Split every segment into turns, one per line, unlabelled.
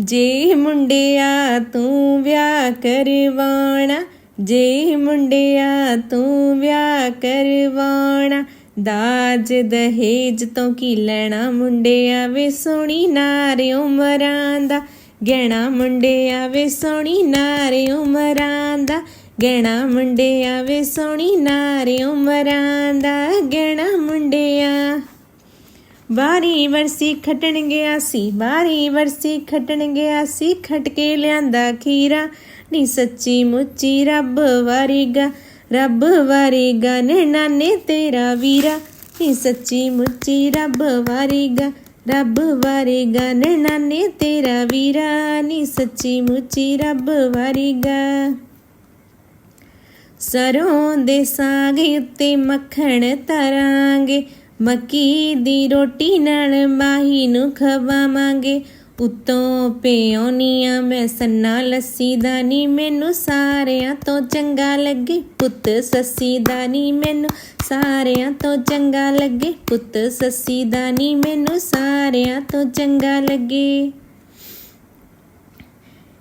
ਜੇ ਮੁੰਡਿਆ ਤੂੰ ਵਿਆਹ ਕਰਵਾਉਣਾ, ਜੇ ਮੁੰਡਿਆ ਤੂੰ ਵਿਆਹ ਕਰਵਾਣਾ ਦਾਜ ਦਹੇਜ ਤੋਂ ਕੀ ਲੈਣਾ ਮੁੰਡਿਆ ਵੇ ਸੋਹਣੀ ਨਾਰ ਉਮਰਾਂ ਦਾ, ਗਹਿਣਾ ਮੁੰਡਿਆ ਵੇ ਸੋਹਣੀ ਨਾਰ ਉਮਰਾਂ ਦਾ, ਗਹਿਣਾ ਮੁੰਡਿਆ ਵੇ ਸੋਹਣੀ ਨਾਰ ਉਮਰਾਂ ਦਾ, ਗਹਿਣਾ ਮੁੰਡਿਆ ਵਾਰੀ ਵਰਸੀ ਖਟਣ ਗਿਆ ਸੀ ਬਾਰੀ ਵਰਸੀ ਖਟਣ ਗਿਆ ਸੀ ਖਟ ਕੇ ਲਿਆਂਦਾ ਖੀਰਾ। ਨੀ ਸੱਚੀ ਮੁੱਚੀ ਰੱਬ ਵਾਰੀਗਾ ਰੱਬ ਵਾਰੀਗਾ ਨੈਣਾ ਨੇ ਤੇਰਾ ਵੀਰਾ। ਨੀ ਸੱਚੀ ਮੁੱਚੀ ਰੱਬ ਵਾਰੀਗਾ ਰੱਬ ਵਾਰੀਗਾ ਨੈਣਾ ਤੇਰਾ ਵੀਰਾ। ਨੀ ਸੱਚੀ ਮੁੱਚੀ ਰੱਬ ਵਾਰੀਗਾ। ਸਰੋਂ ਦੇ ਸਾਗ ਉੱਤੇ ਮੱਖਣ ਤਰਾਂਗੇ ਮੱਕੀ ਦੀ ਰੋਟੀ ਨਾਲ ਮਾਹੀ ਨੂੰ ਖਵਾਵਾਂਗੇ। ਉਤੋਂ ਪਿਉਨੀਆਂ ਮੈਂ ਸੰਨਾ ਲੱਸੀ ਦਾਨੀ ਮੈਨੂੰ ਸਾਰਿਆਂ ਤੋਂ ਚੰਗਾ ਲੱਗੇ। ਪੁੱਤ ਸੱਸੀ ਦਾਨੀ ਮੈਨੂੰ ਸਾਰਿਆਂ ਤੋਂ ਚੰਗਾ ਲੱਗੇ। ਪੁੱਤ ਸੱਸੀ ਦਾਨੀ ਮੈਨੂੰ ਸਾਰਿਆਂ ਤੋਂ ਚੰਗਾ ਲੱਗੇ।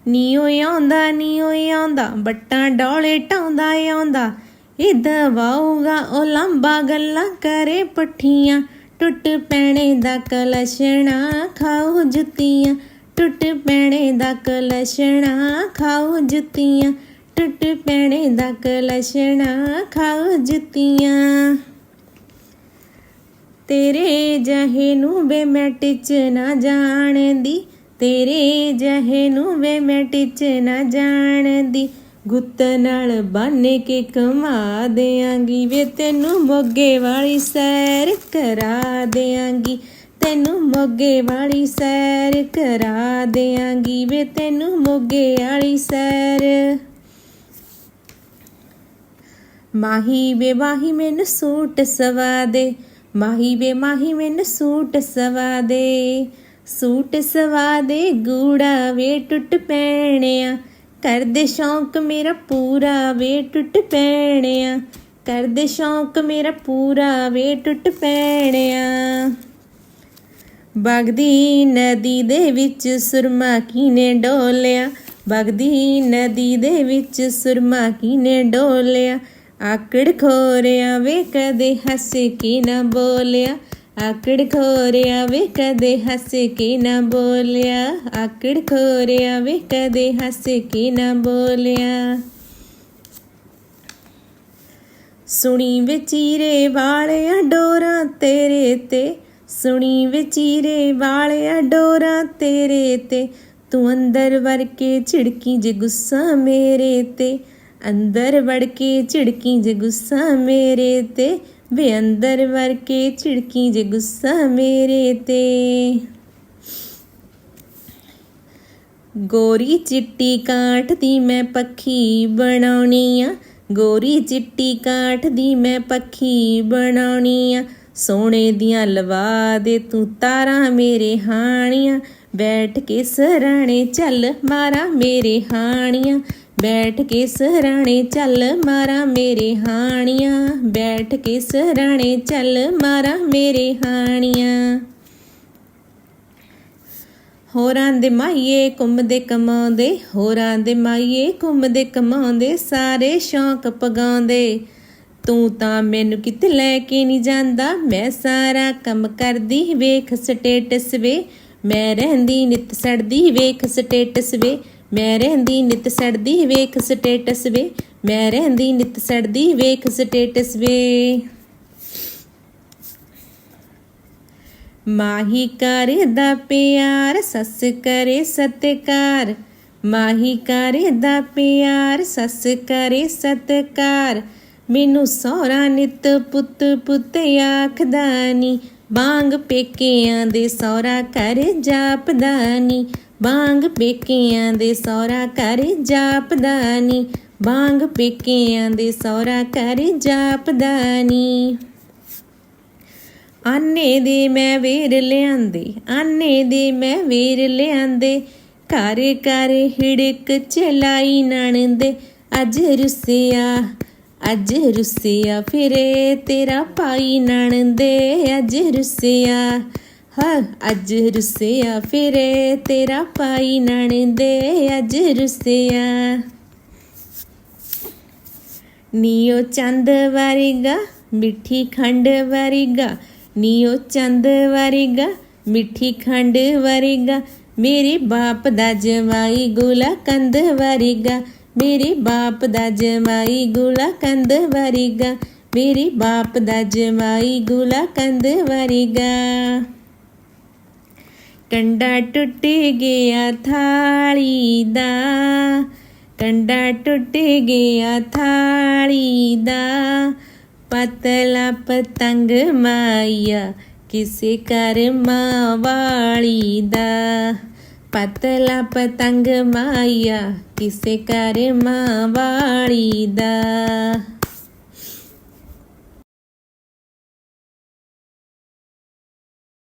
ਨੀ ਓਏ ਆਉਂਦਾ, ਨੀ ਓਏ ਆਉਂਦਾ, ਬੱਟਾਂ ਡੋਲੇ ਟਾਉਂਦਾ ਆਉਂਦਾ। ਇਹ ਦਵਾਊਗਾ ਉਹ ਲੰਬਾ ਗੱਲਾਂ ਕਰੇ ਪੱਠੀਆਂ। ਟੁੱਟ ਪੈਣੇ ਦਾ ਕਲਸ਼ਣਾ ਖਾਓ ਜੁੱਤੀਆਂ। ਟੁੱਟ ਪੈਣੇ ਦਾ ਕਲਸ਼ਣਾ ਖਾਓ ਜੁੱਤੀਆਂ। ਟੁੱਟ ਪੈਣੇ ਦਾ ਕਲਸ਼ਣਾ ਖਾਓ ਜੁੱਤੀਆਂ। ਤੇਰੇ ਜਹੇ ਨੂੰ ਵੇ ਮੈਂ ਟਿਚ ਨਾ ਜਾਣਦੀ। ਤੇਰੇ ਜਹੇ ਨੂੰ ਵੇ ਮੈਂ ਟਿਚ ਨਾ ਜਾਣਦੀ। ਗੁੱਤ ਨਾਲ ਬੰਨ ਕੇ ਕਮਾ ਦੇਾਂਗੀ ਵੇ ਤੈਨੂੰ ਮੋਗੇ ਵਾਲੀ ਸੈਰ ਕਰਾ ਦੇਾਂਗੀ ਤੈਨੂੰ ਮੋਗੇ ਵਾਲੀ ਸੈਰ ਕਰਾ ਦੇਾਂਗੀ ਵੇ ਤੈਨੂੰ ਮੋਗੇ ਵਾਲੀ ਸੈਰ। ਮਾਹੀ ਵੇ ਮਾਹੀ ਮੈਨੂੰ ਸੂਟ ਸਵਾ ਦੇ। ਮਾਹੀ ਵੇ ਮਾਹੀ ਮੈਨੂੰ ਸੂਟ ਸਵਾ ਦੇ। ਸੂਟ ਸਵਾ ਦੇ ਗੂੜਾ ਵੇ ਟੁੱਟ ਪੈਣਿਆ। ਕਰਦੇ ਸ਼ੌਂਕ ਮੇਰਾ ਪੂਰਾ ਵੇ ਟੁੱਟ ਪੈਣਿਆ। ਕਰਦੇ ਸ਼ੌਂਕ ਮੇਰਾ ਪੂਰਾ ਵੇ ਟੁੱਟ ਪੈਣਿਆ। ਬਗਦੀ ਨਦੀ ਦੇ ਵਿੱਚ ਸੁਰਮਾ ਕੀਨੇ ਡੋਲਿਆ। ਬਗਦੀ ਨਦੀ ਦੇ ਵਿੱਚ ਸੁਰਮਾ ਕੀਨੇ ਡੋਲਿਆ। ਆਕੜ ਖੋਰਿਆ ਵੇ ਕਦੇ ਹੱਸ ਕੇ ਨਾ ਬੋਲਿਆ। ਆਕੜ ਖੋਰਿਆ ਵੇ ਕਦੇ ਹੱਸ ਕੇ ਨਾ ਬੋਲਿਆ। ਆਕੜ ਖੋਰਿਆ ਵੇ ਕਦੇ ਹੱਸ ਕੇ ਨਾ ਬੋਲਿਆ। ਸੁਣੀ ਵਿਚੀਰੇ ਵਾਲਿਆ ਡੋਰਾ ਤੇਰੇ ਤੇ। ਸੁਣੀ ਵਿਚੀਰੇ ਵਾਲਿਆ ਡੋਰਾ ਤੇਰੇ ਤੇ। ਤੂੰ ਅੰਦਰ ਵੜ ਕੇ ਝਿੜਕੀ ਜੇ ਗੁੱਸਾ ਮੇਰੇ ਤੇ। ਅੰਦਰ ਵੜ ਕੇ ਝਿੜਕੀ ਜੇ ਗੁੱਸਾ ਮੇਰੇ ਤੇ। ਵੇ ਅੰਦਰ ਵੜ ਕੇ ਝਿੜਕੀ ਜੇ ਗੁੱਸਾ ਮੇਰੇ ਤੇ। ਗੋਰੀ ਚਿੱਟੀ ਕਾਠ ਦੀ ਮੈਂ ਪੱਖੀ ਬਣਾਉਣੀ ਆ। ਗੋਰੀ ਚਿੱਟੀ ਕਾਠ ਦੀ ਮੈਂ ਪੱਖੀ ਬਣਾਉਣੀ ਆ। ਸੋਨੇ ਦੀਆਂ ਲਵਾ ਦੇ ਤੂੰ ਤਾਰਾਂ ਮੇਰੇ ਹਾਣੀਆਂ। ਬੈਠ ਕੇ ਸਰਾਣੇ ਚੱਲ ਮਾਰਾ ਮੇਰੇ ਹਾਣੀਆਂ। ਬੈਠ ਕੇ ਸਰਾਣੇ ਚੱਲ ਮਾਰਾ ਮੇਰੇ ਹਾਣੀਆਂ। ਬੈਠ ਕੇ ਸਰਾਣੇ ਚੱਲ ਮਾਰਾ ਮੇਰੇ ਹਾਣੀਆਂ। ਹੋਰਾਂ ਦੇ ਮਾਈਏ ਘੁੰਮਦੇ ਕਮਾਉਂਦੇ, ਹੋਰਾਂ ਦੇ ਮਾਈਏ ਘੁੰਮਦੇ ਕਮਾਉਂਦੇ, ਸਾਰੇ ਸ਼ੌਂਕ ਪਗਾਉਂਦੇ। ਤੂੰ ਤਾਂ ਮੈਨੂੰ ਕਿਤੇ ਲੈ ਕੇ ਨਹੀਂ ਜਾਂਦਾ, ਮੈਂ ਸਾਰਾ ਕੰਮ ਕਰਦੀ ਵੇਖ ਸਟੇਟਸ ਵੇ। ਮੈਂ ਰਹਿੰਦੀ ਨਿਤ ਸੜਦੀ ਵੇਖ ਸਟੇਟਸ ਵੇ। ਮੈਂ ਰਹਿੰਦੀ ਨਿਤ ਸੜਦੀ ਵੇਖ ਸਟੇਟਸ ਵੇ, ਮੈਂ ਰਹਿੰਦੀ ਨਿਤ ਸੜਦੀ ਵੇਖ ਸਟੇਟਸ ਵੇ। ਮਾਹੀ ਕਰਦਾ ਪਿਆਰ, ਸੱਸ ਕਰੇ ਸਤਕਾਰ। ਮਾਹੀ ਕਰਦਾ ਪਿਆਰ, ਸੱਸ ਕਰੇ ਸਤਕਾਰ। ਮੈਨੂੰ ਸਹੁਰਾ ਨਿਤ ਪੁੱਤ ਪੁੱਤ ਆਖਦਾ ਨੀ ਬਾਂਗ ਪੇਕਿਆਂ ਦੇ ਸਹੁਰਾ ਕਰ ਜਾਪਦਾ ਨੀ। ਬਾਂਗ ਪੇਕਿਆਂ ਦੇ ਸਹੁਰਾ ਕਰ ਜਾਪਦਾ ਨੀ। ਬਾਂਗ ਪੇਕਿਆਂ ਦੇ ਸਹੁਰਾ ਕਰ ਜਾਪਦਾ ਨੀ। ਆਨੇ ਦੇ ਮੈਂ ਵੇਰ ਲਿਆਂਦੇ, ਆਨੇ ਦੇ ਮੈਂ ਵੇਰ ਲਿਆਂਦੇ। ਘਰ ਘਰ ਹਿੜਕ ਚਲਾਈ ਨਣਦੇ, ਅੱਜ ਰੁੱਸਿਆ ਅੱਜ ਰੁੱਸਿਆ ਫਿਰੇ ਤੇਰਾ ਭਾਈ ਨਣਦੇ, ਅੱਜ ਰੁੱਸਿਆ, ਹਾਂ, ਅੱਜ ਰੁੱਸਿਆ ਫਿਰੇ ਤੇਰਾ ਭਾਈ ਨਣਦੇ, ਅੱਜ ਰੁੱਸਿਆ। ਨੀਓ ਚੰਦ ਵਰਗਾ, ਮਿੱਠੀ ਖੰਡ ਵਰਗਾ, ਨੀਓ ਚੰਦ ਵਰਗਾ, ਮਿੱਠੀ ਖੰਡ ਵਰਗਾ, ਮੇਰੇ ਬਾਪ ਦਾ ਜਵਾਈ ਗੁਲਾ ਕੰਦ ਵਰਗਾ ਮੇਰੇ ਬਾਪ ਦਾ ਜਮਾਈ ਗੁਲਾ ਕੰਦ ਵਰਗਾ ਮੇਰੇ ਬਾਪ ਦਾ ਜਮਾਈ ਗੁਲਾ ਕੰਦ ਵਰਗਾ ਕੰਡਾ ਟੁੱਟ ਗਿਆ ਥਾਲੀ ਦਾ ਕੰਡਾ ਟੁੱਟ ਗਿਆ ਥਾਲੀ ਦਾ ਪਤਲਾ ਪਤੰਗ ਮਾਇਆ ਕਿਸੇ ਕਰ ਮਾਂ ਵਾਲੀ ਦਾ ਪਤਲਾ ਪਤੰਗ ਮਾਇਆ ਕਿਸੇ ਕਰ ਮਾਂ ਵਾਲੀ ਦਾ